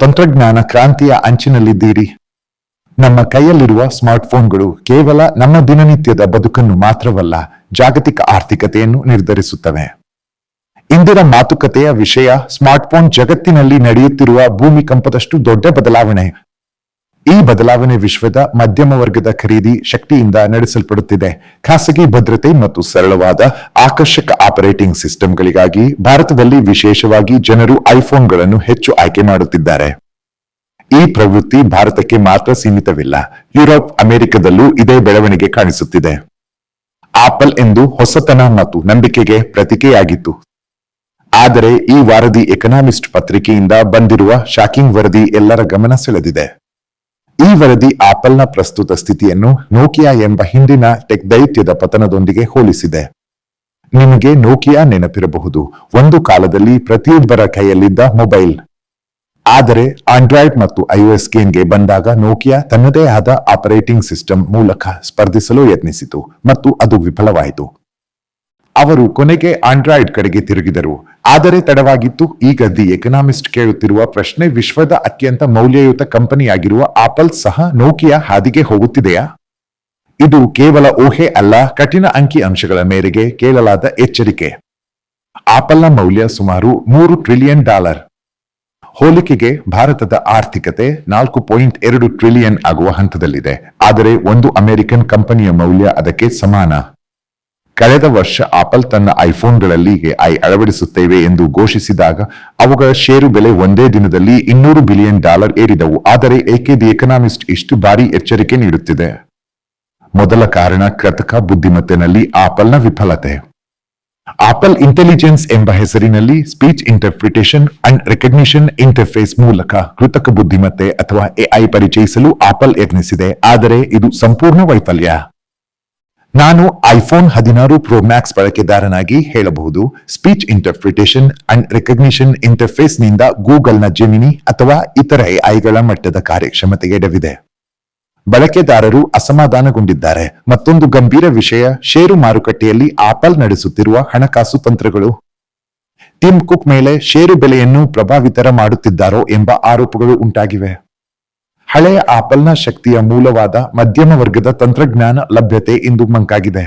ತಂತ್ರಜ್ಞಾನ ಕ್ರಾಂತಿಯ ಅಂಚಿನಲ್ಲಿದ್ದೀರಿ. ನಮ್ಮ ಕೈಯಲ್ಲಿರುವ ಸ್ಮಾರ್ಟ್ಫೋನ್ಗಳು ಕೇವಲ ನಮ್ಮ ದಿನನಿತ್ಯದ ಬದುಕನ್ನು ಮಾತ್ರವಲ್ಲ, ಜಾಗತಿಕ ಆರ್ಥಿಕತೆಯನ್ನು ನಿರ್ಧರಿಸುತ್ತವೆ. ಇಂದಿನ ಮಾತುಕತೆಯ ವಿಷಯ ಸ್ಮಾರ್ಟ್ಫೋನ್ ಜಗತ್ತಿನಲ್ಲಿ ನಡೆಯುತ್ತಿರುವ ಭೂಮಿಕಂಪದಷ್ಟು ದೊಡ್ಡ ಬದಲಾವಣೆ. ಈ ಬದಲಾವಣೆ ವಿಶ್ವದ ಮಧ್ಯಮ ವರ್ಗದ ಖರೀದಿ ಶಕ್ತಿಯಿಂದ ನಡೆಸಲ್ಪಡುತ್ತಿದೆ. ಖಾಸಗಿ ಭದ್ರತೆ ಮತ್ತು ಸರಳವಾದ ಆಕರ್ಷಕ ಆಪರೇಟಿಂಗ್ ಸಿಸ್ಟಮ್ಗಳಿಗಾಗಿ ಭಾರತದಲ್ಲಿ ವಿಶೇಷವಾಗಿ ಜನರು ಐಫೋನ್ಗಳನ್ನು ಹೆಚ್ಚು ಆಯ್ಕೆ ಮಾಡುತ್ತಿದ್ದಾರೆ. ಈ ಪ್ರವೃತ್ತಿ ಭಾರತಕ್ಕೆ ಮಾತ್ರ ಸೀಮಿತವಿಲ್ಲ. ಯುರೋಪ್, ಅಮೆರಿಕದಲ್ಲೂ ಇದೇ ಬೆಳವಣಿಗೆ ಕಾಣಿಸುತ್ತಿದೆ. ಆಪಲ್ ಎಂದು ಹೊಸತನ ಮತ್ತು ನಂಬಿಕೆಗೆ ಪ್ರತಿಕೆಯಾಗಿತ್ತು. ಆದರೆ ಈ ವಾರದಿ ಎಕನಾಮಿಸ್ಟ್ ಪತ್ರಿಕೆಯಿಂದ ಬಂದಿರುವ ಶಾಕಿಂಗ್ ವರದಿ ಎಲ್ಲರ ಗಮನ ಸೆಳೆದಿದೆ. ಈ ವರದಿ ಆಪಲ್ನ ಪ್ರಸ್ತುತ ಸ್ಥಿತಿಯನ್ನು ನೋಕಿಯಾ ಎಂಬ ಹಿಂದಿನ ಟೆಕ್ ದೈತ್ಯದ ಪತನದೊಂದಿಗೆ ಹೋಲಿಸಿದೆ. ನಿಮಗೆ ನೋಕಿಯಾ ನೆನಪಿರಬಹುದು, ಒಂದು ಕಾಲದಲ್ಲಿ ಪ್ರತಿಯೊಬ್ಬರ ಕೈಯಲ್ಲಿದ್ದ ಮೊಬೈಲ್. ಆದರೆ ಆಂಡ್ರಾಯ್ಡ್ ಮತ್ತು ಐಒಎಸ್ ಗೇಮ್ಗೆ ಬಂದಾಗ ನೋಕಿಯಾ ತನ್ನದೇ ಆದ ಆಪರೇಟಿಂಗ್ ಸಿಸ್ಟಮ್ ಮೂಲಕ ಸ್ಪರ್ಧಿಸಲು ಯತ್ನಿಸಿತು ಮತ್ತು ಅದು ವಿಫಲವಾಯಿತು. ಅವರು ಕೊನೆಗೆ ಆಂಡ್ರಾಯ್ಡ್ ಕಡೆಗೆ ತಿರುಗಿದರು. ಆದರೆ ತಡವಾಗಿತ್ತು ಈಗ ದಿ ಎಕನಾಮಿಸ್ಟ್ ಕೇಳುತ್ತಿರುವ ಪ್ರಶ್ನೆ ವಿಶ್ವದ ಅತ್ಯಂತ ಮೌಲ್ಯಯುತ ಕಂಪನಿಯಾಗಿರುವ ಆಪಲ್ ಸಹ ನೋಕಿಯಾ ಹಾದಿಗೆ ಹೋಗುತ್ತಿದೆಯಾ? ಇದು ಕೇವಲ ಊಹೆ ಅಲ್ಲ, ಕಠಿಣ ಅಂಕಿ ಅಂಶಗಳ ಮೇರೆಗೆ ಕೇಳಲಾದ ಎಚ್ಚರಿಕೆ. ಆಪಲ್ನ ಮೌಲ್ಯ ಸುಮಾರು ಮೂರು ಟ್ರಿಲಿಯನ್ ಡಾಲರ್. ಹೋಲಿಕೆಗೆ ಭಾರತದ ಆರ್ಥಿಕತೆ ನಾಲ್ಕು ಪಾಯಿಂಟ್ ಎರಡು ಟ್ರಿಲಿಯನ್ ಆಗುವ ಹಂತದಲ್ಲಿದೆ, ಆದರೆ ಒಂದು ಅಮೆರಿಕನ್ ಕಂಪನಿಯ ಮೌಲ್ಯ ಅದಕ್ಕೆ ಸಮಾನ. ಕಳೆದ ವರ್ಷ ಆಪಲ್ ತನ್ನ ಐಫೋನ್ಗಳಲ್ಲಿ ಐ ಅಳವಡಿಸುತ್ತೇವೆ ಎಂದು ಘೋಷಿಸಿದಾಗ ಅವುಗಳ ಷೇರು ಬೆಲೆ ಒಂದೇ ದಿನದಲ್ಲಿ ಇನ್ನೂರು ಬಿಲಿಯನ್ ಡಾಲರ್ ಏರಿದವು. ಆದರೆ ಏಕೆ ದಿ ಎಕನಾಮಿಸ್ಟ್ ಇಷ್ಟು ಬಾರಿ ಎಚ್ಚರಿಕೆ ನೀಡುತ್ತಿದೆ? ಮೊದಲ ಕಾರಣ ಕೃತಕ ಬುದ್ಧಿಮತ್ತೆನಲ್ಲಿ ಆಪಲ್ನ ವಿಫಲತೆ. ಆಪಲ್ ಇಂಟೆಲಿಜೆನ್ಸ್ ಎಂಬ ಹೆಸರಿನಲ್ಲಿ speech interpretation and recognition interface ಮೂಲಕ ಕೃತಕ ಬುದ್ಧಿಮತ್ತೆ ಅಥವಾ ಎಐ ಪರಿಚಯಿಸಲು ಆಪಲ್ ಯತ್ನಿಸಿದೆ. ಆದರೆ ಇದು ಸಂಪೂರ್ಣ ವೈಫಲ್ಯ. ನಾನು ಐಫೋನ್ ಹದಿನಾರು ಪ್ರೋ ಮ್ಯಾಕ್ಸ್ ಬಳಕೆದಾರನಾಗಿ ಹೇಳಬಹುದು. ಸ್ಪೀಚ್ ಇಂಟರ್ಪ್ರಿಟೇಷನ್ ಅಂಡ್ ರೆಕಗ್ನಿಷನ್ ಇಂಟರ್ಫೇಸ್ನಿಂದ ಗೂಗಲ್ನ ಜೆಮಿನಿ ಅಥವಾ ಇತರ ಐಗಳ ಮಟ್ಟದ ಕಾರ್ಯಕ್ಷಮತೆಗೆ ಎಡವಿದೆ. ಬಳಕೆದಾರರು ಅಸಮಾಧಾನಗೊಂಡಿದ್ದಾರೆ. ಮತ್ತೊಂದು ಗಂಭೀರ ವಿಷಯ, ಷೇರು ಮಾರುಕಟ್ಟೆಯಲ್ಲಿ ಆಪಲ್ ನಡೆಸುತ್ತಿರುವ ಹಣಕಾಸು ತಂತ್ರಗಳು. ಟಿಮ್ ಕುಕ್ ಮೇಲೆ ಷೇರು ಬೆಲೆಯನ್ನು ಪ್ರಭಾವಿತರ ಮಾಡುತ್ತಿದ್ದಾರೋ ಎಂಬ ಆರೋಪಗಳು ಉಂಟಾಗಿವೆ. ಹಳೆಯ ಆಪಲ್ನ ಶಕ್ತಿಯ ಮೂಲವಾದ ಮಧ್ಯಮ ವರ್ಗದ ತಂತ್ರಜ್ಞಾನ ಲಭ್ಯತೆ ಇಂದು ಮಂಕಾಗಿದೆ.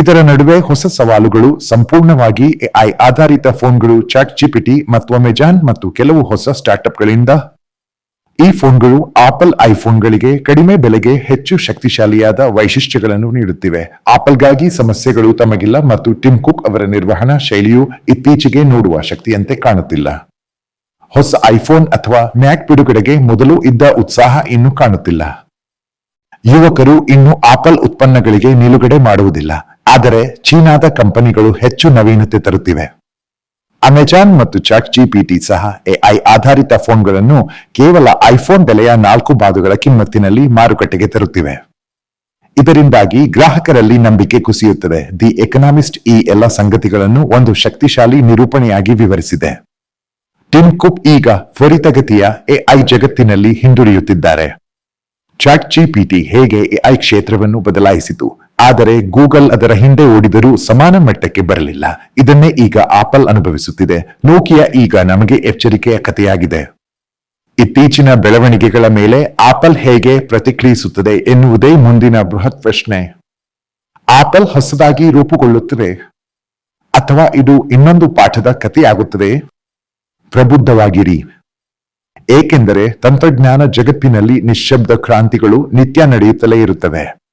ಇದರ ನಡುವೆ ಹೊಸ ಸವಾಲುಗಳು ಸಂಪೂರ್ಣವಾಗಿ ಎಐ ಆಧಾರಿತ ಫೋನ್ಗಳು ಚಾಟ್ ಜಿಪಿಟಿ ಮತ್ತು ಅಮೆಜಾನ್ ಮತ್ತು ಕೆಲವು ಹೊಸ ಸ್ಟಾರ್ಟ್ಅಪ್ಗಳಿಂದ. ಈ ಫೋನ್ಗಳು ಆಪಲ್ ಐಫೋನ್ಗಳಿಗೆ ಕಡಿಮೆ ಬೆಲೆಗೆ ಹೆಚ್ಚು ಶಕ್ತಿಶಾಲಿಯಾದ ವೈಶಿಷ್ಟ್ಯಗಳನ್ನು ನೀಡುತ್ತಿವೆ. ಆಪಲ್ಗಾಗಿ ಸಮಸ್ಯೆಗಳು ತಮಗಿಲ್ಲ ಮತ್ತು ಟಿಮ್ ಕುಕ್ ಅವರ ನಿರ್ವಹಣಾ ಶೈಲಿಯು ಇತ್ತೀಚೆಗೆ ನೋಡುವ ಶಕ್ತಿಯಂತೆ ಕಾಣುತ್ತಿಲ್ಲ. ಹೊಸ ಐಫೋನ್ ಅಥವಾ ಮ್ಯಾಕ್ ಬಿಡುಗಡೆಗೆ ಮೊದಲು ಇದ್ದ ಉತ್ಸಾಹ ಇನ್ನು ಕಾಣುತ್ತಿಲ್ಲ. ಯುವಕರು ಇನ್ನು ಆಪಲ್ ಉತ್ಪನ್ನಗಳಿಗೆ ನಿಲುಗಡೆ ಮಾಡುವುದಿಲ್ಲ. ಆದರೆ ಚೀನಾದ ಕಂಪನಿಗಳು ಹೆಚ್ಚು ನವೀನತೆ ತರುತ್ತಿವೆ. ಅಮೆಜಾನ್ ಮತ್ತು ಚಾಟ್ ಜಿಪಿಟಿ ಸಹ ಎಐ ಆಧಾರಿತ ಫೋನ್ಗಳನ್ನು ಕೇವಲ ಐಫೋನ್ ಬೆಲೆಯ ನಾಲ್ಕು ಬಾದುಗಳ ಕಿಮ್ಮತ್ತಿನಲ್ಲಿ ಮಾರುಕಟ್ಟೆಗೆ ತರುತ್ತಿವೆ. ಇದರಿಂದಾಗಿ ಗ್ರಾಹಕರಲ್ಲಿ ನಂಬಿಕೆ ಕುಸಿಯುತ್ತದೆ. ದಿ ಎಕನಾಮಿಸ್ಟ್ ಈ ಎಲ್ಲ ಸಂಗತಿಗಳನ್ನು ಒಂದು ಶಕ್ತಿಶಾಲಿ ನಿರೂಪಣೆಯಾಗಿ ವಿವರಿಸಿದೆ. ಟಿಮ್ ಕುಕ್ ಈಗ ತ್ವರಿತಗತಿಯ ಎಐ ಜಗತ್ತಿನಲ್ಲಿ ಹಿಂದುಳಿಯುತ್ತಿದ್ದಾರೆ ಚಾಟ್ ಜಿಪಿಟಿ ಹೇಗೆ ಎಐ ಕ್ಷೇತ್ರವನ್ನು ಬದಲಾಯಿಸಿತು? ಆದರೆ ಗೂಗಲ್ ಅದರ ಹಿಂದೆ ಓಡಿದರೂ ಸಮಾನ ಮಟ್ಟಕ್ಕೆ ಬರಲಿಲ್ಲ. ಇದನ್ನೇ ಈಗ ಆಪಲ್ ಅನುಭವಿಸುತ್ತಿದೆ. ನೋಕಿಯಾ ಈಗ ನಮಗೆ ಎಚ್ಚರಿಕೆಯ ಕಥೆಯಾಗಿದೆ. ಇತ್ತೀಚಿನ ಬೆಳವಣಿಗೆಗಳ ಮೇಲೆ ಆಪಲ್ ಹೇಗೆ ಪ್ರತಿಕ್ರಿಯಿಸುತ್ತದೆ ಎನ್ನುವುದೇ ಮುಂದಿನ ಬೃಹತ್ ಪ್ರಶ್ನೆ. ಆಪಲ್ ಹೊಸದಾಗಿ ರೂಪುಗೊಳ್ಳುತ್ತದೆ ಅಥವಾ ಇದು ಇನ್ನೊಂದು ಪಾಠದ ಕಥೆಯಾಗುತ್ತದೆ? ಪ್ರಬುದ್ಧವಾಗಿರಿ. ಏಕೆಂದರೆ ತಂತ್ರಜ್ಞಾನ ಜಗತ್ತಿನಲ್ಲಿ ನಿಶ್ಶಬ್ದ ಕ್ರಾಂತಿಗಳು ನಿತ್ಯ ನಡೆಯುತ್ತಲೇ ಇರುತ್ತವೆ.